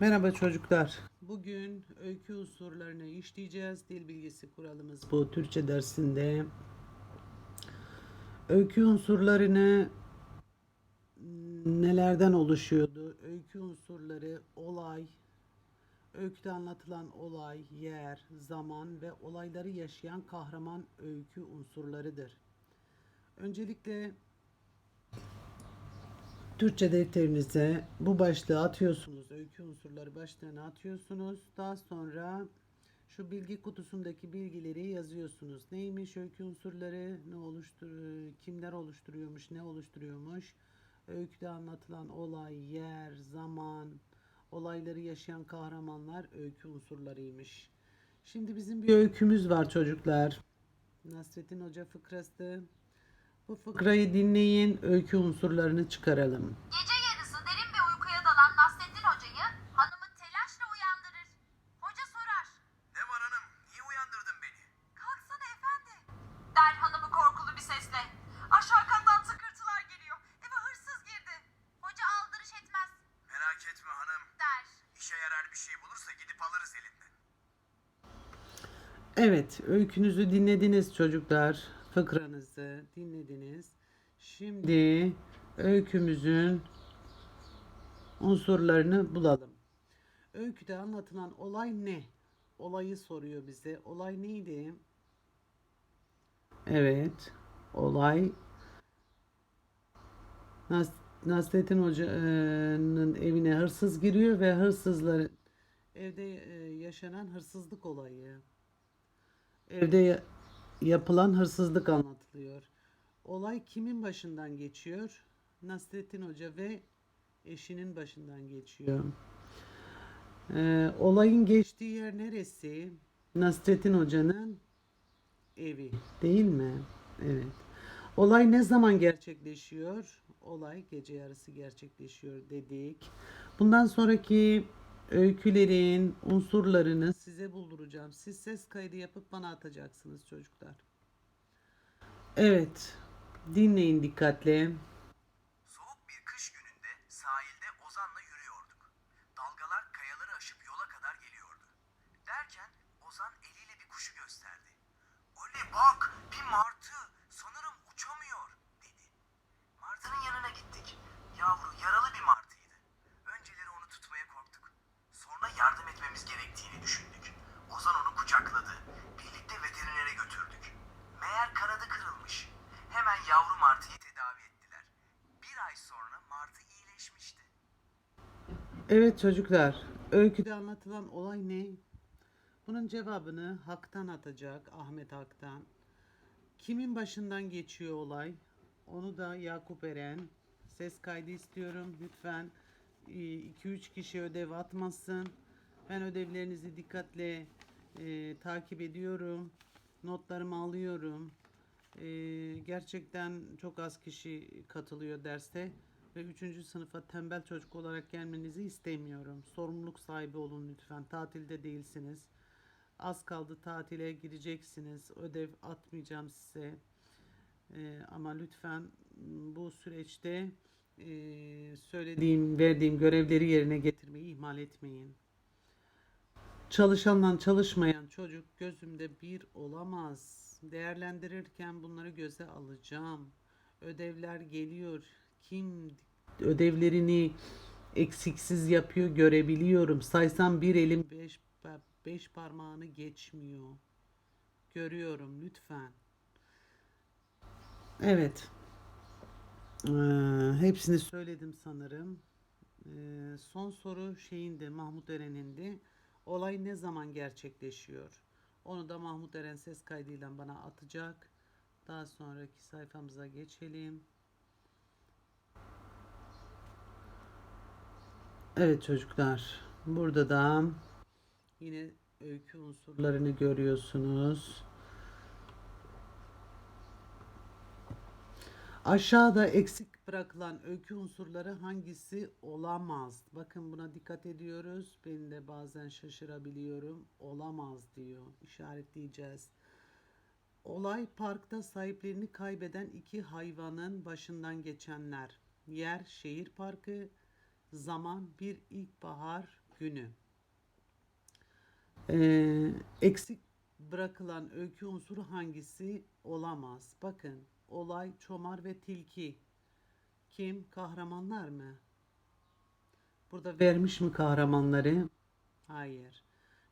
Merhaba çocuklar. Bugün öykü unsurlarını işleyeceğiz. Dil bilgisi kuralımız bu Türkçe dersinde. Öykü unsurlarını nelerden oluşuyordu? Öykü unsurları olay, öyküde anlatılan olay, yer, zaman ve olayları yaşayan kahraman öykü unsurlarıdır. Öncelikle Türkçe defterinize bu başlığı atıyorsunuz. Öykü unsurları başlığını atıyorsunuz. Daha sonra şu bilgi kutusundaki bilgileri yazıyorsunuz. Neymiş öykü unsurları, ne oluştur kimler oluşturuyormuş, ne oluşturuyormuş? Öyküde anlatılan olay, yer, zaman, olayları yaşayan kahramanlar öykü unsurlarıymış. Şimdi bizim bir öykümüz var çocuklar. Nasrettin Hoca fıkrası. Bu fıkrayı dinleyin, öykü unsurlarını çıkaralım. Gece yarısı derin bir uykuya dalan Nasrettin Hoca'yı hanımı telaşla uyandırır. Hoca sorar. Ne var hanım? Niye uyandırdın beni? Kalksana efendi. Der hanımı korkulu bir sesle. Aşağı kattan tıkırtılar geliyor. Eve hırsız girdi. Hoca aldırış etmez Merak etme hanım. der. İşe yarar bir şey bulursa gidip alırız elinden. Evet, öykünüzü dinlediniz çocuklar. Fıkranızı dinlediniz. Şimdi öykümüzün unsurlarını bulalım. Öyküde anlatılan olay ne? Olayı soruyor bize. Olay neydi? Evet, olay Nas Nasrettin Hoca'nın evine hırsız giriyor ve hırsızların evde e, yaşanan hırsızlık olayı. Evde yapılan hırsızlık anlatılıyor. Olay kimin başından geçiyor? Nasrettin Hoca ve eşinin başından geçiyor. Ee, olayın geçtiği yer neresi? Nasrettin Hoca'nın evi, değil mi? Evet. Olay ne zaman gerçekleşiyor? Olay gece yarısı gerçekleşiyor dedik. Bundan sonraki öykülerin unsurlarını size bulduracağım. Siz ses kaydı yapıp bana atacaksınız çocuklar. Evet. Dinleyin dikkatle. Gerektiğini düşündük. Ozan onu kucakladı. Birlikte veterinere götürdük. Meğer kanadı kırılmış. Hemen yavru martıyı tedavi ettiler. Bir ay sonra martı iyileşmişti. Evet çocuklar. Öyküde anlatılan olay ne? Bunun cevabını Hak'tan atacak. Ahmet Hak'tan. Kimin başından geçiyor olay? Onu da Yakup Eren. Ses kaydı istiyorum. Lütfen 2-3 kişi ödev atmasın. Ben ödevlerinizi dikkatle e, takip ediyorum. Notlarımı alıyorum. E, gerçekten çok az kişi katılıyor derste ve 3. sınıfa tembel çocuk olarak gelmenizi istemiyorum. Sorumluluk sahibi olun lütfen. Tatilde değilsiniz. Az kaldı tatile gireceksiniz. Ödev atmayacağım size. Ee, ama lütfen bu süreçte e, söylediğim, verdiğim görevleri yerine getirmeyi ihmal etmeyin. Çalışanla çalışmayan çocuk gözümde bir olamaz. Değerlendirirken bunları göze alacağım. Ödevler geliyor. Kim ödevlerini eksiksiz yapıyor görebiliyorum. Saysam bir elim beş, beş parmağını geçmiyor. Görüyorum lütfen. Evet. Ee, hepsini söyledim sanırım. Ee, son soru şeyinde Mahmut Eren'indi. Olay ne zaman gerçekleşiyor? Onu da Mahmut Eren ses kaydıyla bana atacak. Daha sonraki sayfamıza geçelim. Evet çocuklar. Burada da yine öykü unsurlarını görüyorsunuz. Aşağıda eksik bırakılan öykü unsurları hangisi olamaz? Bakın buna dikkat ediyoruz. Ben de bazen şaşırabiliyorum. Olamaz diyor. İşaretleyeceğiz. Olay parkta sahiplerini kaybeden iki hayvanın başından geçenler. Yer şehir parkı. Zaman bir ilkbahar günü. Ee, eksik bırakılan öykü unsuru hangisi olamaz? Bakın olay çomar ve tilki. Kim? Kahramanlar mı? Burada vermiş mi kahramanları? Hayır.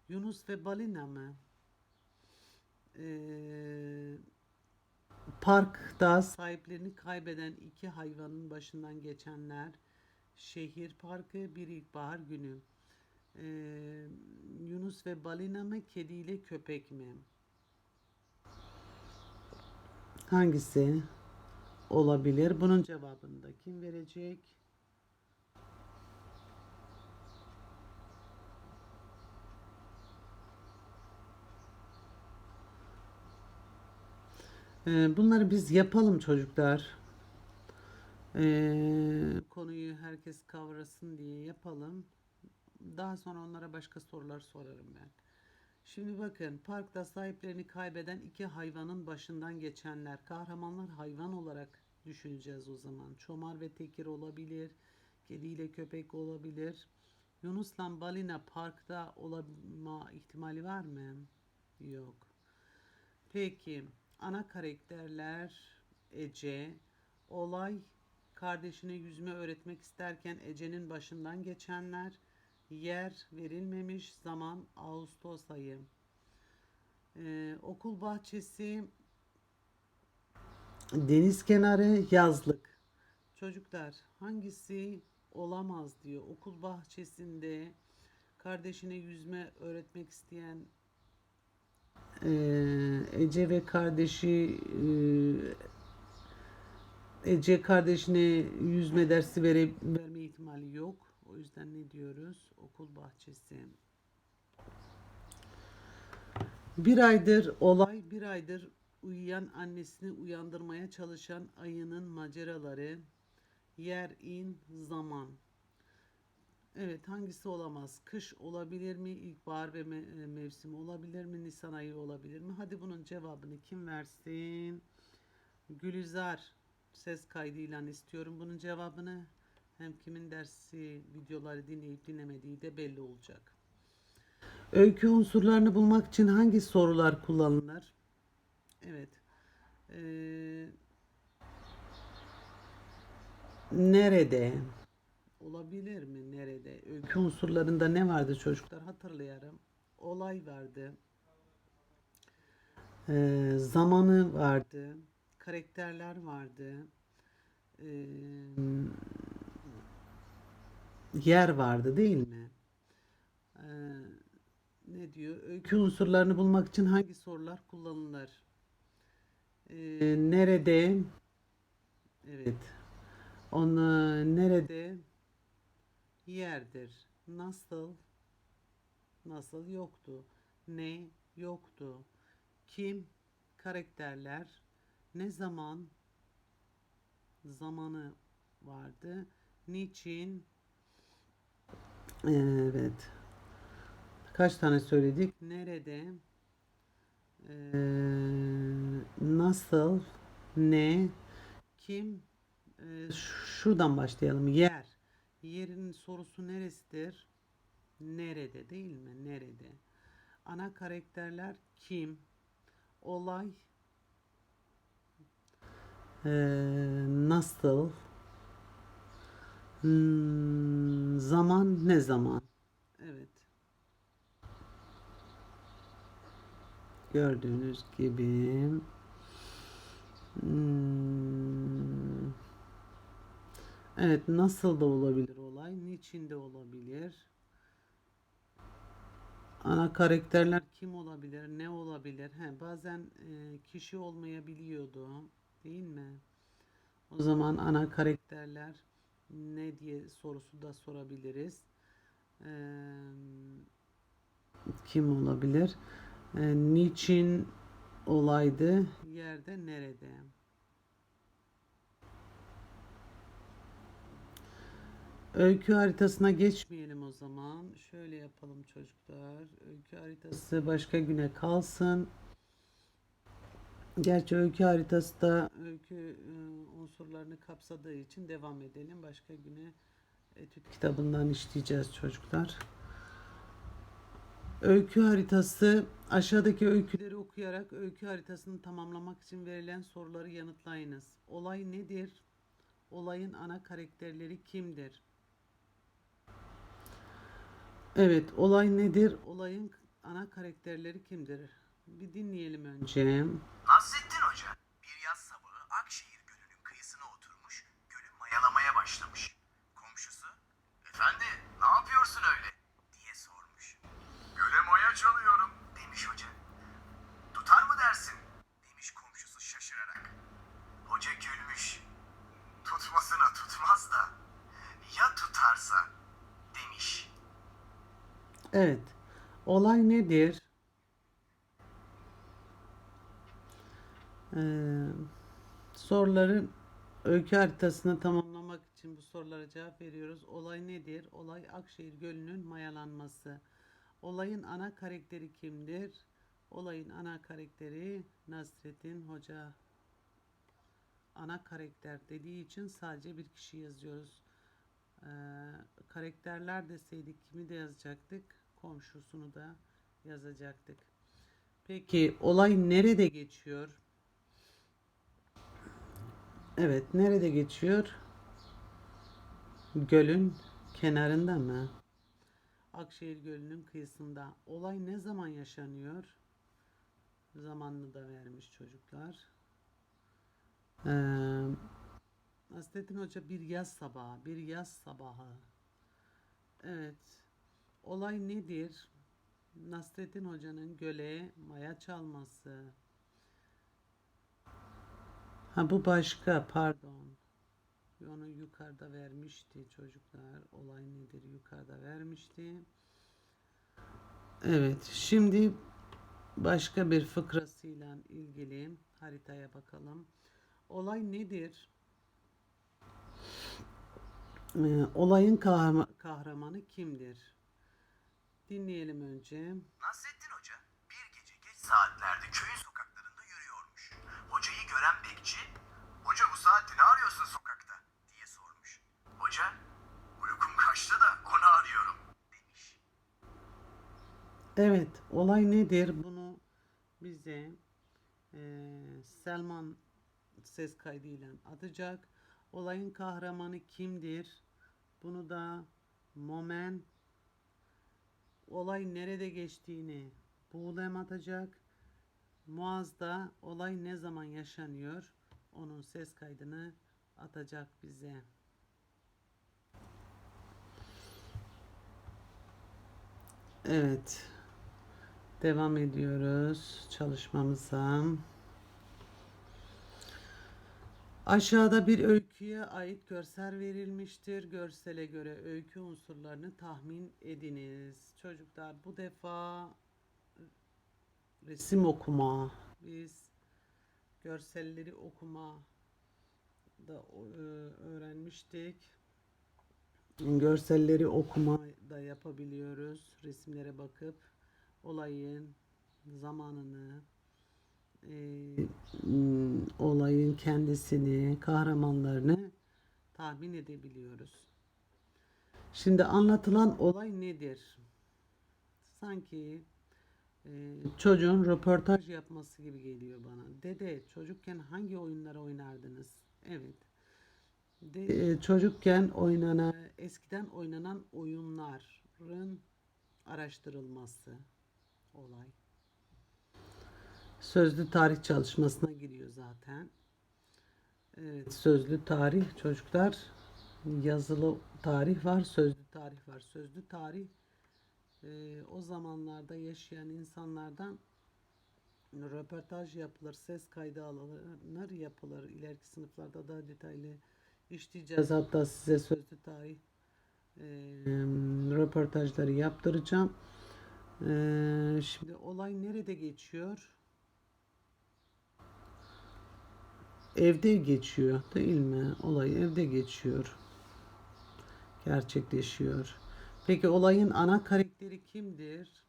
Yunus ve balina mı? Ee, parkta sahiplerini kaybeden iki hayvanın başından geçenler. Şehir parkı bir ilkbahar günü. Ee, Yunus ve balina mı? Kedi ile köpek mi? Hangisi olabilir? Bunun cevabını da kim verecek? Ee, bunları biz yapalım çocuklar. Ee, konuyu herkes kavrasın diye yapalım. Daha sonra onlara başka sorular sorarım ben. Şimdi bakın parkta sahiplerini kaybeden iki hayvanın başından geçenler. Kahramanlar hayvan olarak düşüneceğiz o zaman. Çomar ve tekir olabilir. Kedi ile köpek olabilir. Yunus'la balina parkta olma ihtimali var mı? Yok. Peki ana karakterler Ece. Olay kardeşine yüzme öğretmek isterken Ece'nin başından geçenler. Yer verilmemiş zaman Ağustos ayı. Ee, okul bahçesi deniz kenarı yazlık. Çocuklar hangisi olamaz diyor. Okul bahçesinde kardeşine yüzme öğretmek isteyen ee, Ece ve kardeşi ee, Ece kardeşine yüzme dersi vere, verme ihtimali yok. O yüzden ne diyoruz? Okul bahçesi. Bir aydır olay, bir aydır uyuyan annesini uyandırmaya çalışan ayının maceraları. Yer, in, zaman. Evet hangisi olamaz? Kış olabilir mi? İlkbahar ve me- e, mevsimi olabilir mi? Nisan ayı olabilir mi? Hadi bunun cevabını kim versin? Gülizar ses kaydıyla istiyorum bunun cevabını. Hem kimin dersi videoları dinleyip dinlemediği de belli olacak. Öykü unsurlarını bulmak için hangi sorular kullanılır? Evet. Ee, nerede? Olabilir mi? Nerede? Öykü unsurlarında ne vardı çocuklar? Hatırlayarım. Olay vardı. Ee, zamanı vardı. Karakterler vardı. Ee, yer vardı değil mi? Ee, ne diyor? Öykü unsurlarını bulmak için hangi sorular kullanılır? Ee, nerede? Evet. Onu nerede? Yerdir. Nasıl? Nasıl yoktu? Ne yoktu? Kim? Karakterler. Ne zaman? Zamanı vardı. Niçin? Evet. Kaç tane söyledik? Nerede? Ee, nasıl? Ne? Kim? Ee, şuradan başlayalım. Yer. Yerin sorusu neresidir? Nerede değil mi? Nerede? Ana karakterler kim? Olay ee, nasıl? Hmm, zaman ne zaman? Evet. Gördüğünüz gibi hmm, Evet, nasıl da olabilir olay? Niçin de olabilir? Ana karakterler kim olabilir? Ne olabilir? He, bazen e, kişi olmayabiliyordu, değil mi? O zaman ana karakterler ne diye sorusu da sorabiliriz. Ee, kim olabilir? Ee, niçin olaydı? Yerde, nerede? Öykü haritasına geçmeyelim o zaman. Şöyle yapalım çocuklar. Öykü haritası başka güne kalsın. Gerçi öykü haritası da öykü e, unsurlarını kapsadığı için devam edelim. Başka güne etüt kitabından işleyeceğiz çocuklar. Öykü haritası aşağıdaki öyküleri okuyarak öykü haritasını tamamlamak için verilen soruları yanıtlayınız. Olay nedir? Olayın ana karakterleri kimdir? Evet, olay nedir? Olayın ana karakterleri kimdir? Bir dinleyelim önce. Nasrettin Hoca bir yaz sabahı Akşehir Gölü'nün kıyısına oturmuş, gölü mayalamaya başlamış. Komşusu, efendi ne yapıyorsun öyle diye sormuş. Göle maya çalıyorum demiş hoca. Tutar mı dersin demiş komşusu şaşırarak. Hoca gülmüş. Tutmasına tutmaz da ya tutarsa demiş. Evet, olay nedir? Ee, soruları öykü haritasını tamamlamak için bu sorulara cevap veriyoruz. Olay nedir? Olay Akşehir Gölü'nün mayalanması. Olayın ana karakteri kimdir? Olayın ana karakteri Nasrettin Hoca. Ana karakter dediği için sadece bir kişi yazıyoruz. Ee, karakterler deseydik kimi de yazacaktık? Komşusunu da yazacaktık. Peki olay nerede geçiyor? Evet, nerede geçiyor? Gölün kenarında mı? Akşehir Gölü'nün kıyısında. Olay ne zaman yaşanıyor? Zamanını da vermiş çocuklar. Ee, Hoca bir yaz sabahı, bir yaz sabahı. Evet. Olay nedir? Nasrettin Hoca'nın göle maya çalması. Ha bu başka, pardon. Onu yukarıda vermişti çocuklar. Olay nedir? Yukarıda vermişti. Evet, şimdi başka bir fıkrasıyla ilgili haritaya bakalım. Olay nedir? Ee, olayın kahraman- kahramanı kimdir? Dinleyelim önce. Nasrettin Hoca bir gece geç saatlerde köyün sokaklarında yürüyormuş. Hocayı gören bekçi, hoca bu saatte ne arıyorsun sokakta diye sormuş. Hoca, uykum kaçtı da onu arıyorum demiş. Evet, olay nedir? Bunu bize eee, Selman ses kaydıyla atacak. Olayın kahramanı kimdir? Bunu da Momen olay nerede geçtiğini Buğdem atacak. Muaz da olay ne zaman yaşanıyor? Onun ses kaydını atacak bize. Evet. Devam ediyoruz çalışmamıza. Aşağıda bir öyküye ait görsel verilmiştir. Görsele göre öykü unsurlarını tahmin ediniz. Çocuklar bu defa resim okuma. Biz görselleri okuma da e, öğrenmiştik. Görselleri okuma da yapabiliyoruz. Resimlere bakıp olayın zamanını, e, m, olayın kendisini, kahramanlarını tahmin edebiliyoruz. Şimdi anlatılan olay nedir? Sanki e, çocuğun röportaj yapması gibi geliyor bana. Dede çocukken hangi oyunları oynardınız? Evet. De, e, çocukken oynanan, eskiden oynanan oyunların araştırılması olay. Sözlü tarih çalışmasına giriyor zaten. Evet, sözlü tarih çocuklar yazılı tarih var, sözlü tarih var. Sözlü tarih e, o zamanlarda yaşayan insanlardan röportaj yapılır, ses kaydı alınır, yapılır. İleriki sınıflarda daha detaylı işleyeceğiz. Hatta size sözlü tarih e, röportajları yaptıracağım. E, şimdi olay nerede geçiyor? Evde geçiyor değil mi? Olay evde geçiyor. Gerçekleşiyor. Peki olayın ana karakteri kimdir?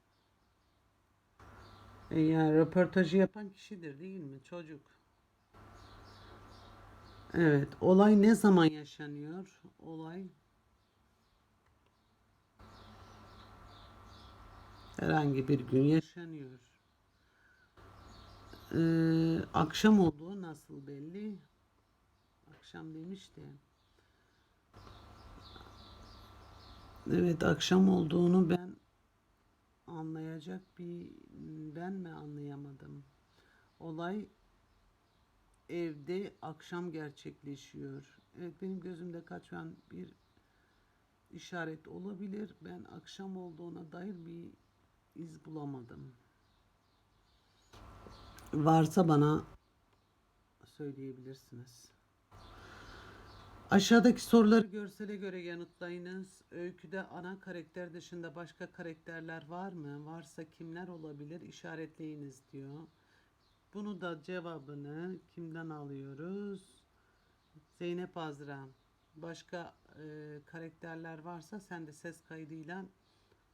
E yani röportajı yapan kişidir değil mi? Çocuk. Evet. Olay ne zaman yaşanıyor? Olay Herhangi bir gün yaşanıyor. Ee, akşam olduğu nasıl belli? Akşam demişti. Evet akşam olduğunu ben anlayacak bir ben mi anlayamadım? Olay evde akşam gerçekleşiyor. Evet benim gözümde kaçan bir işaret olabilir. Ben akşam olduğuna dair bir iz bulamadım. Varsa bana söyleyebilirsiniz. Aşağıdaki soruları görsele göre yanıtlayınız. Öyküde ana karakter dışında başka karakterler var mı? Varsa kimler olabilir? İşaretleyiniz diyor. Bunu da cevabını kimden alıyoruz? Zeynep Azra. Başka e, karakterler varsa sen de ses kaydıyla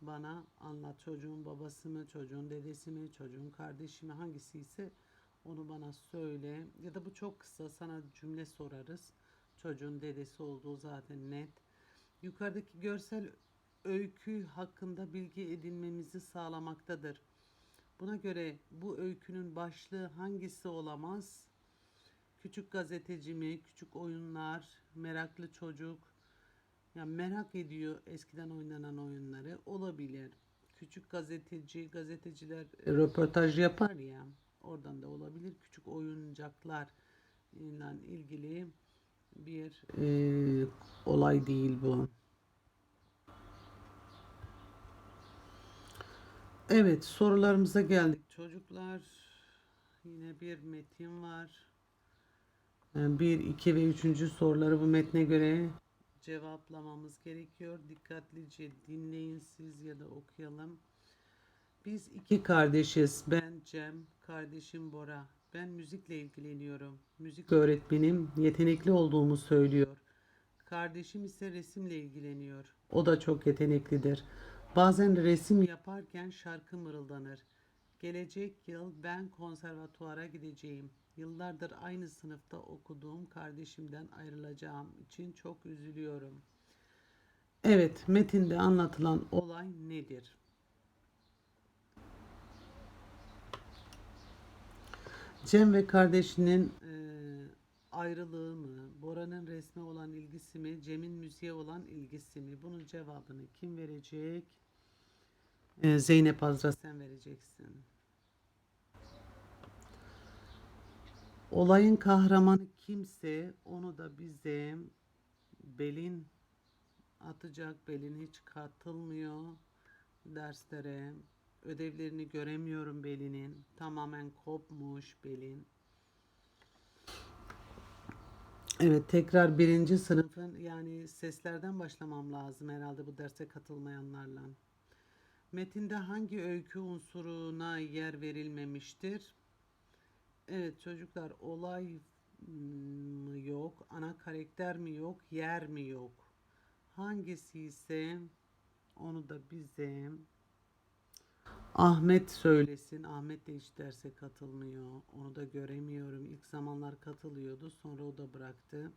bana anlat. Çocuğun babası mı, çocuğun dedesi mi, çocuğun kardeşi mi hangisi ise onu bana söyle. Ya da bu çok kısa sana cümle sorarız. Çocuğun dedesi olduğu zaten net. Yukarıdaki görsel öykü hakkında bilgi edinmemizi sağlamaktadır. Buna göre bu öykünün başlığı hangisi olamaz? Küçük gazeteci mi, küçük oyunlar, meraklı çocuk. Ya merak ediyor eskiden oynanan oyunları olabilir. Küçük gazeteci, gazeteciler röportaj yapar ya. Oradan da olabilir. Küçük oyuncaklar ile ilgili bir eee, olay değil bu. Evet sorularımıza geldik çocuklar. Yine bir metin var. Yani bir, iki ve üçüncü soruları bu metne göre cevaplamamız gerekiyor. Dikkatlice dinleyin siz ya da okuyalım. Biz iki kardeşiz. Ben Cem, kardeşim Bora. Ben müzikle ilgileniyorum. Müzik öğretmenim yetenekli olduğumu söylüyor. Kardeşim ise resimle ilgileniyor. O da çok yeteneklidir. Bazen resim yaparken şarkı mırıldanır. Gelecek yıl ben konservatuara gideceğim. Yıllardır aynı sınıfta okuduğum kardeşimden ayrılacağım için çok üzülüyorum. Evet, metinde anlatılan olay nedir? Cem ve kardeşinin eee, ayrılığı mı, Bora'nın resme olan ilgisi mi, Cem'in müziğe olan ilgisi mi? Bunun cevabını kim verecek? Eee, Zeynep Azra sen vereceksin. Olayın kahramanı kimse onu da bize Belin atacak. Belin hiç katılmıyor derslere. Ödevlerini göremiyorum Belin'in. Tamamen kopmuş Belin. Evet tekrar birinci sınıfın yani seslerden başlamam lazım herhalde bu derse katılmayanlarla. Metinde hangi öykü unsuruna yer verilmemiştir? Evet çocuklar olay mı yok, ana karakter mi yok, yer mi yok? Hangisi ise onu da bize Ahmet söylesin. Ahmet de hiç derse katılmıyor. Onu da göremiyorum. İlk zamanlar katılıyordu. Sonra o da bıraktı.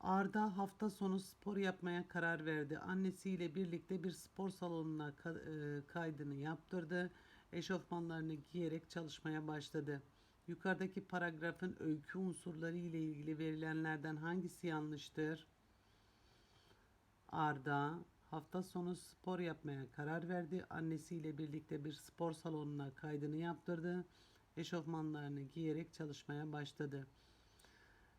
Arda hafta sonu spor yapmaya karar verdi. Annesiyle birlikte bir spor salonuna e, kaydını yaptırdı. Eşofmanlarını giyerek çalışmaya başladı. Yukarıdaki paragrafın öykü unsurları ile ilgili verilenlerden hangisi yanlıştır? Arda hafta sonu spor yapmaya karar verdi. Annesiyle birlikte bir spor salonuna kaydını yaptırdı. Eşofmanlarını giyerek çalışmaya başladı.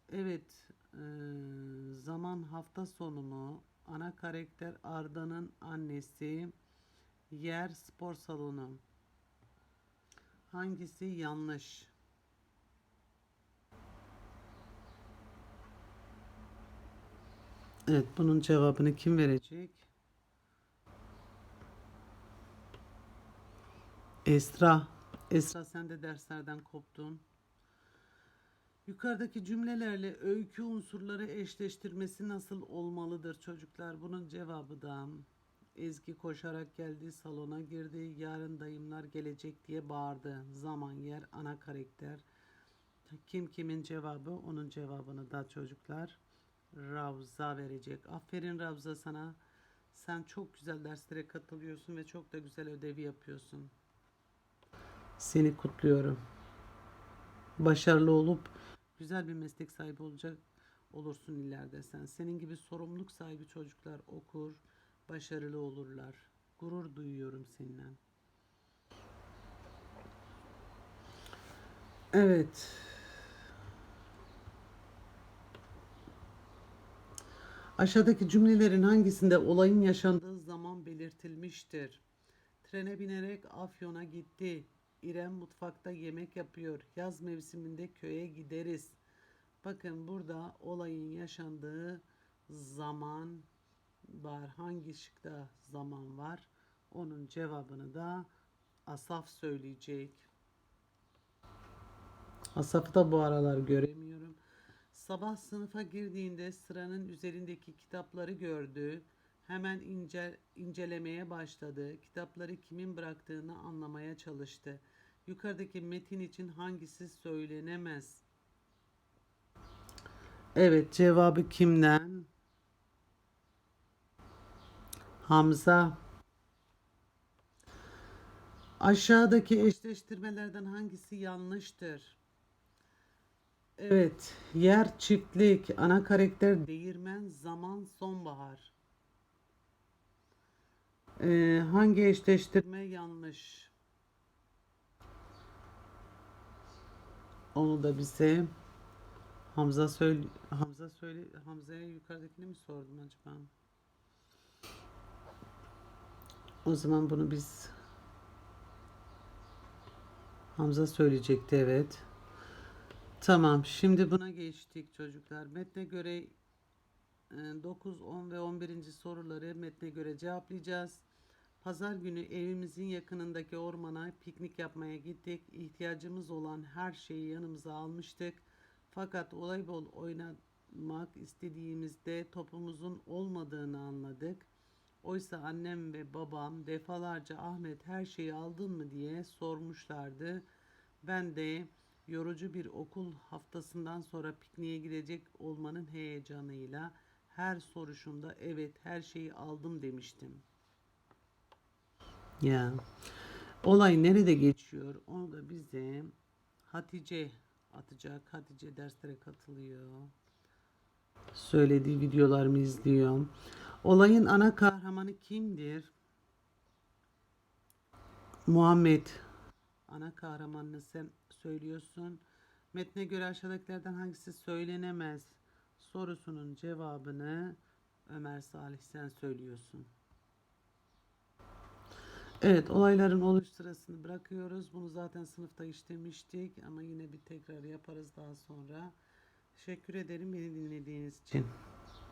Evet, eee, zaman hafta sonu mu? Ana karakter Arda'nın annesi. Yer spor salonu. Hangisi yanlış? Evet, bunun cevabını kim verecek? Esra. Esra sen de derslerden koptun. Yukarıdaki cümlelerle öykü unsurları eşleştirmesi nasıl olmalıdır çocuklar? Bunun cevabı da Ezgi koşarak geldi, salona girdi. Yarın dayımlar gelecek diye bağırdı. Zaman, yer, ana karakter. Kim kimin cevabı? Onun cevabını da çocuklar Ravza verecek. Aferin Ravza sana. Sen çok güzel derslere katılıyorsun ve çok da güzel ödevi yapıyorsun. Seni kutluyorum. Başarılı olup güzel bir meslek sahibi olacak olursun ileride sen. Senin gibi sorumluluk sahibi çocuklar okur, başarılı olurlar. Gurur duyuyorum seninle. Evet. Aşağıdaki cümlelerin hangisinde olayın yaşandığı zaman belirtilmiştir? Trene binerek Afyon'a gitti. İrem mutfakta yemek yapıyor. Yaz mevsiminde köye gideriz. Bakın burada olayın yaşandığı zaman var. Hangi şıkta zaman var? Onun cevabını da Asaf söyleyecek. Asaf'ı da bu aralar göremiyorum. Sabah sınıfa girdiğinde sıranın üzerindeki kitapları gördü. Hemen ince, incelemeye başladı. Kitapları kimin bıraktığını anlamaya çalıştı. Yukarıdaki metin için hangisi söylenemez? Evet, cevabı kimden? Hamza. Aşağıdaki eşleştirmelerden hangisi yanlıştır? Evet, yer çiftlik, ana karakter değirmen, zaman sonbahar. Ee, hangi eşleştirme yanlış? Onu da bize Hamza söyle Hamza söyle Hamza'ya yukarıdakini mi sordum acaba? O zaman bunu biz Hamza söyleyecekti evet. Tamam, şimdi buna geçtik çocuklar. Metne göre e, 9, 10 ve 11. soruları metne göre cevaplayacağız. Pazar günü evimizin yakınındaki ormana piknik yapmaya gittik. İhtiyacımız olan her şeyi yanımıza almıştık. Fakat voleybol oynamak istediğimizde topumuzun olmadığını anladık. Oysa annem ve babam defalarca Ahmet her şeyi aldın mı diye sormuşlardı. Ben de yorucu bir okul haftasından sonra pikniğe gidecek olmanın heyecanıyla her soruşumda evet her şeyi aldım demiştim. Ya olay nerede geçiyor onu da bize Hatice atacak. Hatice derslere katılıyor. Söylediği videolarımı izliyor. Olayın ana kahramanı kimdir? Muhammed. Ana kahramanını sen söylüyorsun. Metne göre aşağıdakilerden hangisi söylenemez? Sorusunun cevabını Ömer Salih sen söylüyorsun. Evet, olayların oluş sırasını bırakıyoruz. Bunu zaten sınıfta işlemiştik ama yine bir tekrar yaparız daha sonra. Teşekkür ederim beni dinlediğiniz için.